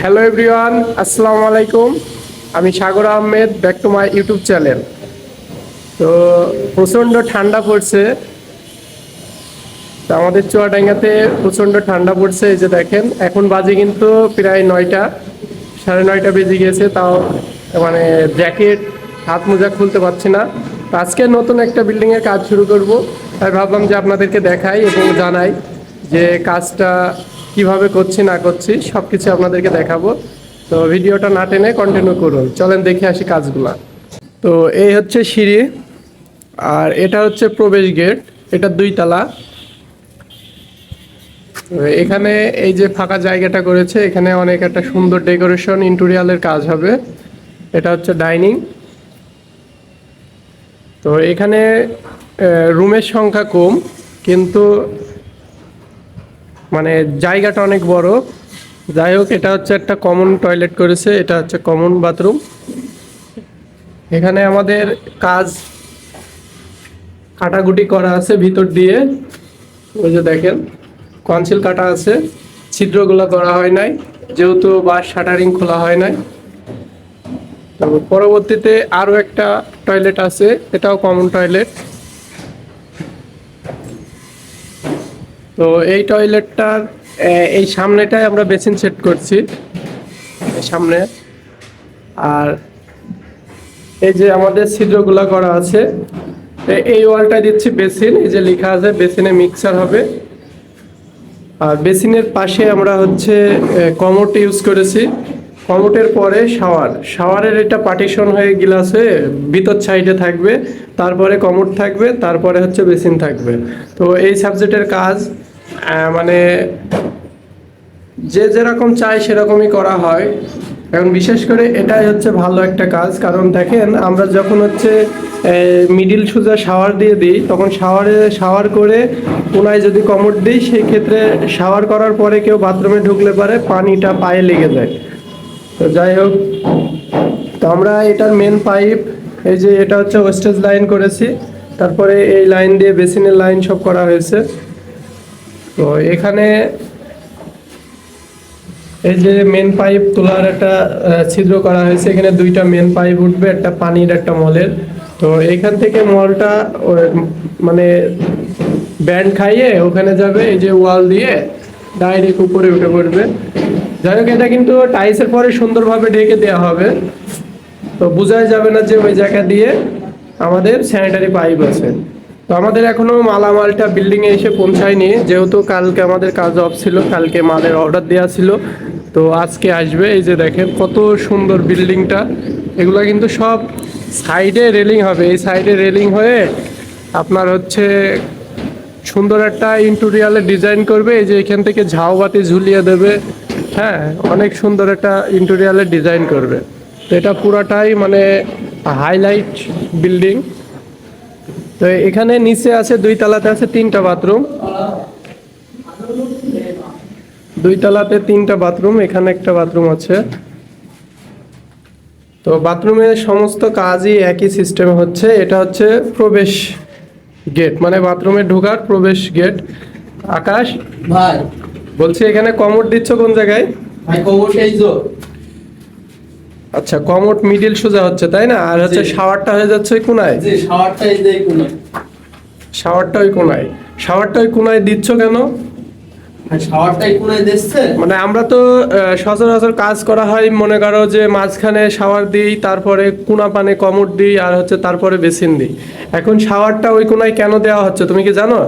Hello everyone আসসালামু আলাইকুম আমি Sagar Ahmed back to my YouTube channel তো প্রচণ্ড ঠান্ডা পড়ছে। তো আমাদের চুয়াডাঙ্গাতে প্রচণ্ড ঠান্ডা পড়ছে, এই যে দেখেন। এখন বাজে কিন্তু প্রায় নয়টা, সাড়ে নয়টা বেজে গিয়েছে তাও মানে জ্যাকেট হাত মোজা খুলতে পারছি না। তো আজকে নতুন একটা বিল্ডিংয়ের কাজ শুরু করব। তাই ভাবলাম যে আপনাদেরকে দেখাই এবং জানাই যে কাজটা কীভাবে করছি, না করছি সব কিছু আপনাদেরকে দেখাবো। তো ভিডিওটা না টেনে কন্টিনিউ করুন। চলেন দেখে আসি কাজগুলা। তো এই হচ্ছে সিঁড়ি, আর এটা হচ্ছে প্রবেশ গেট, এটা দুই তালা। এখানে এই যে ফাঁকা জায়গাটা করেছে, এখানে অনেক একটা সুন্দর ডেকোরেশন ইন্টেরিয়ালের কাজ হবে। এটা হচ্ছে ডাইনিং। তো এখানে রুমের সংখ্যা কম, কিন্তু মানে জায়গাটা অনেক বড়। যাই হোক, এটা হচ্ছে একটা কমন টয়লেট করেছে, এটা হচ্ছে কমন বাথরুম এখানে আমাদের কাজ কাটাকুটি করা আছে ভিতর দিয়ে। ওই যে দেখেন, কনসিল কাটা আছে, ছিদ্রগুলো করা হয় নাই, যেহেতু বা শাটারিং খোলা হয় নাই। তো পরবর্তীতে আরও একটা টয়লেট আছে, এটাও কমন টয়লেট তো এই টয়লেটটার এই সামনেটায় আমরা বেসিন সেট করছি। সামনে। আর এই যে আমাদের ছিদ্রগুলো করা আছে এই ওয়ালটা দিচ্ছি বেসিন। এই যে লেখা আছে, বেসিনে মিক্সার হবে। আর বেসিনের পাশে আমরা হচ্ছে কমোট ইউজ করেছি। কমোটের পরে শাওয়ার। শাওয়ারের এটা পার্টিশন হয়ে গিলাস হয়ে ভিতর সাইডে থাকবে, তারপরে কমোট থাকবে, তারপরে হচ্ছে বেসিন থাকবে। তো এই সাবজেক্টের কাজ মানে যে যেরকম চায় সেরকমই করা হয়। এখন বিশেষ করে এটাই হচ্ছে ভালো একটা কাজ, কারণ দেখেন আমরা যখন হচ্ছে মিডিল সোজা শাওয়ার দিয়ে দিই, তখন শাওয়ারে শাওয়ার করে কোনায় যদি কমোড দিই সেই ক্ষেত্রে শাওয়ার করার পরে কেউ বাথরুমে ঢুকলে পারে, পানিটা পায়ে লেগে যায়। তো যাই হোক, তো আমরা এটার মেন পাইপ এই যে এটা হচ্ছে ওয়েস্টেজ লাইন করেছি, তারপরে এই লাইন দিয়ে বেসিনের লাইন সব করা হয়েছে। তো এখানে এই যে মেন পাইপ তোলার একটা ছিদ্র করা হয়েছে, এখানে দুইটা মেন পাইপ উঠবে, একটা পানির, একটা মলের। তো এখান থেকে মলটা মানে ব্যান্ড খাইয়ে ওখানে যাবে, এই যে ওয়াল দিয়ে ডাইরেক্ট উপরে উঠে পড়বে। যাই হোক, এটা কিন্তু টাইসের পরে সুন্দরভাবে ঢেকে দেওয়া হবে। তো বোঝাই যাবে না যে ওই জায়গা দিয়ে আমাদের স্যানিটারি পাইপ আছে। তো আমাদের এখনও মালামালটা বিল্ডিং এ এসে পৌঁছায়নি। যেহেতু কালকে আমাদের কাজ অফ ছিল, কালকে মালের অর্ডার দেওয়া ছিল। তো আজকে আসবে, এই যে দেখেন কত সুন্দর বিল্ডিংটা এগুলো কিন্তু সব সাইডে রেলিং হবে। এই সাইডে রেলিং হয়ে আপনার হচ্ছে সুন্দর একটা ইন্টেরিয়ালে ডিজাইন করবে। এই যে এখান থেকে ঝাউবাতি ঝুলিয়ে দেবে। হ্যাঁ অনেক সুন্দর একটা ইন্টেরিয়ালে ডিজাইন করবে। তো এটা পুরাটাই মানে হাইলাইট বিল্ডিং তো এখানে নিচে আছে দুই তালাতে আছে তিনটা বাথরুম। দুই তালাতে তিনটা বাথরুম এখানে একটা বাথরুম আছে। তো বাথরুমের সমস্ত কাজই একই সিস্টেম হচ্ছে এটা হচ্ছে প্রবেশ গেট মানে বাথরুমে ঢোকার প্রবেশ গেট। আকাশ? ভাই। বলছি এখানে কমোড দিচ্ছ কোন জায়গায়? ভাই সেই তো আচ্ছা কমোড মিডিল সোজা হচ্ছে তাই না? আর হচ্ছে শাওয়ারটা হয়ে যাচ্ছে ওই কোনায় যে শাওয়ারটা এই যে কোনো শাওয়ারটা ওই কোনায় শাওয়ারটা ওই কোনায় দিচ্ছ কেন? কোনায় মানে আমরা তো সচরাচর কাজ করা হয় মনে করো যে মাঝখানে শাওয়ার দিই তারপরে কোনা পানে কমোড দিই আর হচ্ছে তারপরে বেসিন দিই। এখন শাওয়ারটা ওই কোনায় কেন দেওয়া হচ্ছে তুমি কি জানো?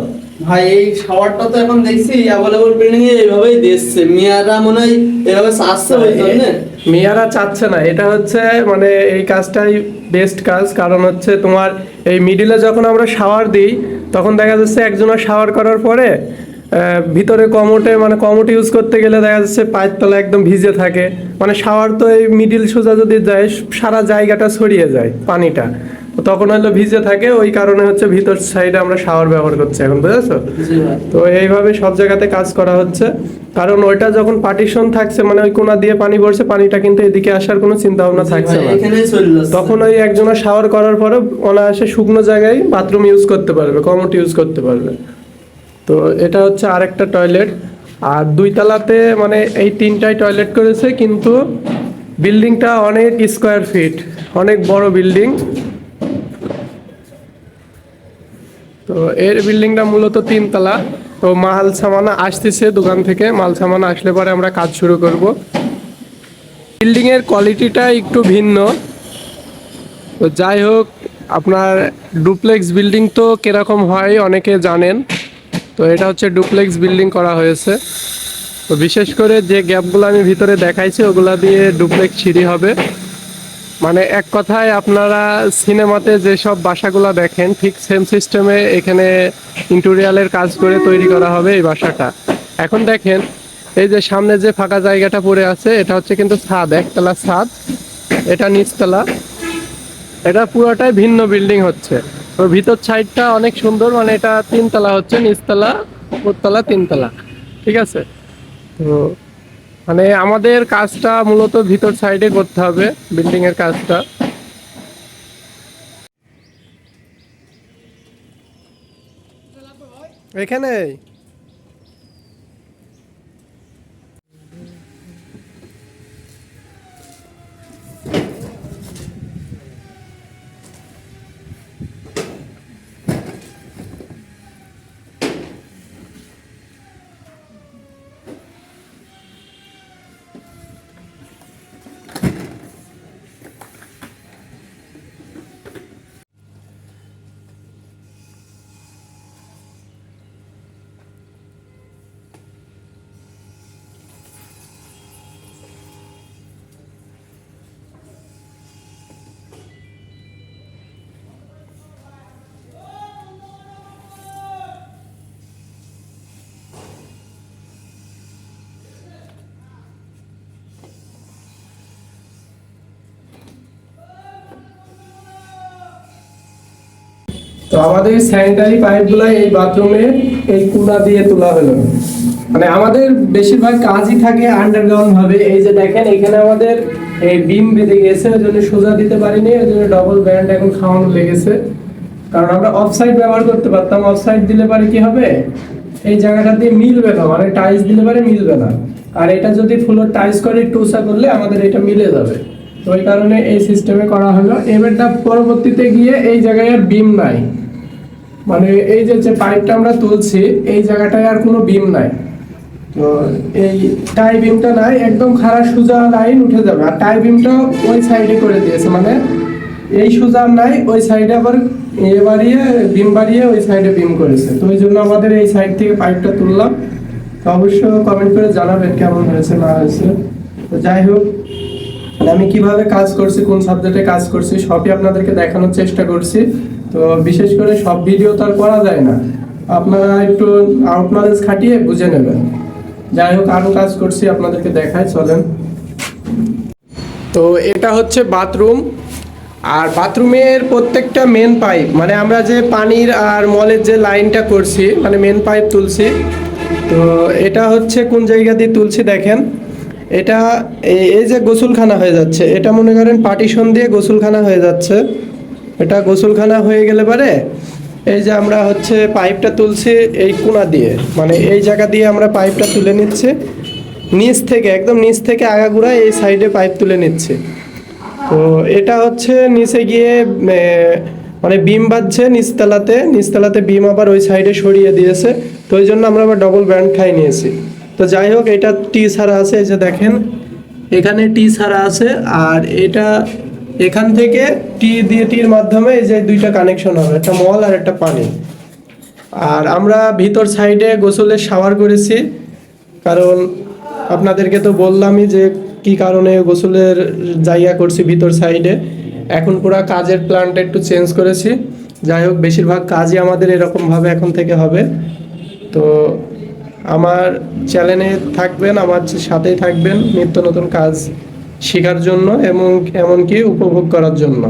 ভাই এই শাওয়ারটা তো এখন দেখছি অ্যাভেলেবল বিল্ডিং এ এইভাবেই দিচ্ছে। মিয়ারা মনে হয় এভাবে আসছে ওই জন্য। মেয়ারা চাচ্ছে না। এটা হচ্ছে মানে এই কাজটাই বেস্ট কাজ। কারণ হচ্ছে তোমার এই মিডিলে যখন আমরা শাওয়ার দিই, তখন দেখা যাচ্ছে একজনের শাওয়ার করার পরে ভিতরে কমোটে মানে কমোট ইউজ করতে গেলে দেখা যাচ্ছে পায়ের তলা একদম ভিজে থাকে। মানে শাওয়ার তো এই মিডিল সোজা যদি যায়, সারা জায়গাটা ছড়িয়ে যায় পানিটা। তখন হয়তো ভিজে থাকে ওই কারণে হচ্ছে ভিতর সাইডে আমরা শাওয়ার ব্যবহার করছি এখন বুঝেছ? তো এইভাবে সব জায়গাতে কাজ করা হচ্ছে। কারণ ওইটা যখন পার্টিশন থাকছে মানে ওই কোনা দিয়ে পানি পড়ছে পানিটা কিন্তু এদিকে আসার কোনো চিন্তা ভাবনা থাকছে না। তখন ওই একজনের শাওয়ার করার পরে অনায়াসে শুকনো জায়গায় বাথরুম ইউজ করতে পারবে কমোট ইউজ করতে পারবে। তো এটা হচ্ছে আরেকটা টয়লেট আর দুই তলাতে মানে এই তিনটায় টয়লেট করেছে কিন্তু বিল্ডিংটা অনেক স্কোয়ার ফিট অনেক বড় বিল্ডিং তো এর বিল্ডিংটা মূলত তিনতলা। তো মাল সামানা আসতেছে দোকান থেকে, মাল সামানা আসলে পরে আমরা কাজ শুরু করব। বিল্ডিং এর কোয়ালিটিটা একটু ভিন্ন। তো যাই হোক, আপনার ডুপ্লেক্স বিল্ডিং তো কীরকম হয় অনেকে জানেন। তো এটা হচ্ছে ডুপ্লেক্স বিল্ডিং করা হয়েছে। তো বিশেষ করে যে গ্যাপগুলো আমি ভিতরে দেখাইছি, ওগুলা দিয়ে ডুপ্লেক্স সিঁড়ি হবে। মানে এক কথায় আপনারা সিনেমাতে যেসব বাসাগুলো দেখেন, ঠিক সেম সিস্টেমে এখানে ইন্টেরিয়ালের কাজ করে তৈরি করা হবে এই বাসাটা। এখন দেখেন, এই যে সামনে যে ফাঁকা জায়গাটা পড়ে আছে, এটা হচ্ছে কিন্তু ছাদ, একতলা ছাদ, এটা নিচতলা। এটা পুরোটাই ভিন্ন বিল্ডিং হচ্ছে। তো ভিতর সাইডটা অনেক সুন্দর মানে এটা তিনতলা হচ্ছে, নিচতলা, উপরতলা, তিনতলা। ঠিক আছে? তো মানে আমাদের কাজটা মূলত ভিতর সাইডে করতে হবে বিল্ডিং এর কাজটা। এখানে? তো আমাদের স্যানিটারি পাইপগুলো এই বাথরুমে এই কুলা দিয়ে তোলা হলো। মানে আমাদের বেশিরভাগ কাজই থাকে আন্ডারগ্রাউন্ড ভাবে। এই যে দেখেন, এখানে আমাদের এই বিম বেঁধে গেছে, ওই জন্য সোজা দিতে পারিনি, ওই জন্য ডবল ব্যান্ড এখন খাওয়ানো লেগেছে। কারণ আমরা অফসাইড ব্যবহার করতে পারতাম অফসাইড দিলে পারে কি হবে? এই জায়গাটা দিয়ে মিলবে না মানে টাইলস দিলে পারে মিলবে না। আর এটা যদি ফ্লোর টাইলস করে উঁচা করলে আমাদের এটা মিলে যাবে। তো ওই কারণে এই সিস্টেমে করা হলো। এবারটা পরবর্তীতে গিয়ে এই জায়গায় বিম নাই। মানে এই যে যে পাইপটা আমরা তুলছি, এই জায়গাটায় আর কোনো বিম নাই। তো এই টাই বিমটা নাই, একদম খারাপ সোজা লাইন উঠে যাবে। আর টাই বিমটা ওই সাইডে করে দিয়েছে মানে এই সোজা নাই, ওই সাইডে আবার এ বাড়িয়ে বিম বাড়িয়ে ওই সাইডে বিম করেছে। তো ওই জন্য আমাদের এই সাইড থেকে পাইপটা তুললাম। তো অবশ্যই কমেন্ট করে জানাবেন কেমন হয়েছে, না হয়েছে। তো যাই হোক মানে আমি কীভাবে কাজ করছি, কোন সাবজেক্টে কাজ করছি, সবই আপনাদেরকে দেখানোর চেষ্টা করছি। তো বিশেষ করে সব ভিডিও তো আর করা যায় না। আপনারা একটু আউট নলেজ খাটিয়ে বুঝে নেবেন। যাই হোক আরও কাজ করছি, আপনাদেরকে দেখায় চলেন। তো এটা হচ্ছে বাথরুম আর বাথরুমের প্রত্যেকটা মেন পাইপ মানে আমরা যে পানির আর মলের যে লাইনটা করছি মানে মেন পাইপ তুলছি, তো এটা হচ্ছে কোন জায়গা দিয়ে তুলছি দেখেন। এটা এই- যে গোসলখানা হয়ে যাচ্ছে, এটা মনে করেন পার্টিশন দিয়ে গোসলখানা হয়ে যাচ্ছে। এটা গোসলখানা হয়ে গেলে পারে, এই যে আমরা হচ্ছে পাইপটা তুলছি এই কোনা দিয়ে মানে এই জায়গা দিয়ে আমরা পাইপটা তুলে নিচ্ছি, নিচ থেকে, একদম নিচ থেকে আগাগোড়া এই সাইডে পাইপ তুলে নিচ্ছে। তো এটা হচ্ছে নিচে গিয়ে মানে বিম বাজছে নিচতলাতে নিচতলাতে বিম আবার ওই সাইডে সরিয়ে দিয়েছে, তো ওই জন্য আমরা আবার ডবল ব্যান্ড খাই নিয়েছি। তো যাই হোক, এটা টি সারা আছে, এই যে দেখেন, এখানে টি সারা আছে, আর এটা এখান থেকে টি দিয়ে টির মাধ্যমে এই যে দুইটা কানেকশন হবে, একটা মল আর একটা পানি। আর আমরা ভিতর সাইডে গোসলের শাওয়ার করেছি, কারণ আপনাদেরকে তো বললামই যে কি কারণে গোসলের জায়গা করছি ভিতর সাইডে এখন পুরো কাজের প্ল্যানটা একটু চেঞ্জ করেছি। যাই হোক, বেশিরভাগ কাজই আমাদের এরকমভাবে এখন থেকে হবে। তো আমার চ্যানেলে থাকবেন, আমার সাথেই থাকবেন, নিত্য নতুন কাজ শেখার জন্য এবং এমনকি উপভোগ করার জন্য।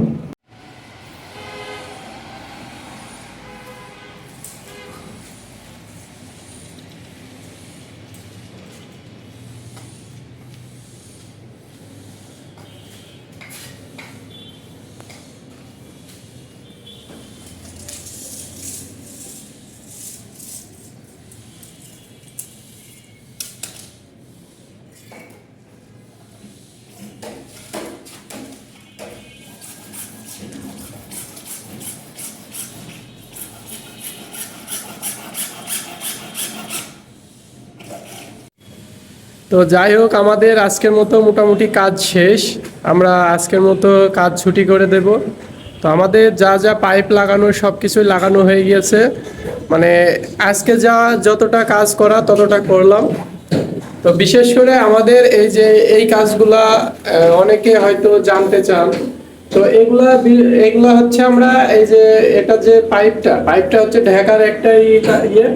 তো যাই হোক, আমাদের আজকের মতো মোটামুটি কাজ শেষ। আমরা আজকের মতো কাজ ছুটি করে দেব। তো আমাদের যা যা পাইপ লাগানো সব কিছুই লাগানো হয়ে গিয়েছে। মানে আজকে যা যতটা কাজ করা, ততটা করলাম। তো বিশেষ করে আমাদের এই যে এই কাজগুলা অনেকে হয়তো জানতে চান। তো এগুলা এগুলা হচ্ছে আমরা এই যে এটা যে পাইপটা পাইপটা হচ্ছে ঢাকার একটা ইয়ে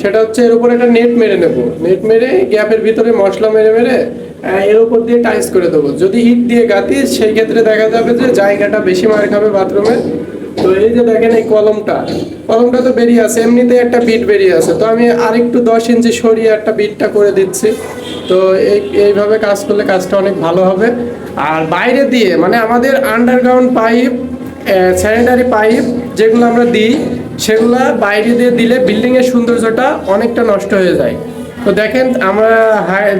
সেটা হচ্ছে এর উপর একটা নেট মেরে নেব। নেট মেরে গ্যাপের ভিতরে মশলা মেরে মেরে এর উপর দিয়ে টাইস করে দেবো। যদি ইট দিয়ে গাতি সেই ক্ষেত্রে দেখা যাবে যে জায়গাটা বেশি মার খাবে বাথরুমে তো এই যে দেখেন এই কলমটা কলমটা তো বেরিয়ে আছে এমনিতে একটা বিট বেরিয়ে আছে। তো আমি আরেকটু দশ ইঞ্চি সরিয়ে একটা বিটটা করে দিচ্ছি। তো এই, এইভাবে কাজ করলে কাজটা অনেক ভালো হবে। আর বাইরে দিয়ে মানে আমাদের আন্ডারগ্রাউন্ড পাইপ স্যানিটারি পাইপ যেগুলো আমরা দিই, সেগুলা বাইরে দিয়ে দিলে বিল্ডিংয়ের সৌন্দর্যটা অনেকটা নষ্ট হয়ে যায়। তো দেখেন, আমরা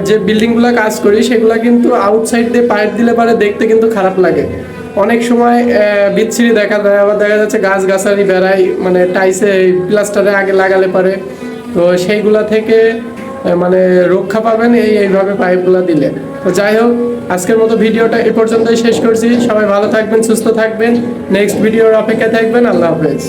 যে বিল্ডিংগুলো কাজ করি, সেগুলো কিন্তু আউটসাইড দিয়ে পাইপ দিলে পারে দেখতে কিন্তু খারাপ লাগে। অনেক সময় বিচ্ছিরি দেখা যায়। আবার দেখা যাচ্ছে গাছ গাছালি বেড়াই মানে টাইসে প্লাস্টারে আগে লাগালে পারে। তো সেইগুলা থেকে মানে রক্ষা পাবেন এই এইভাবে পাইপগুলো দিলে। তো যাই হোক, আজকের মতো ভিডিওটা এ পর্যন্তই শেষ করছি। সবাই ভালো থাকবেন, সুস্থ থাকবেন। নেক্সট ভিডিওর অপেক্ষায় থাকবেন। আল্লাহ হাফেজ।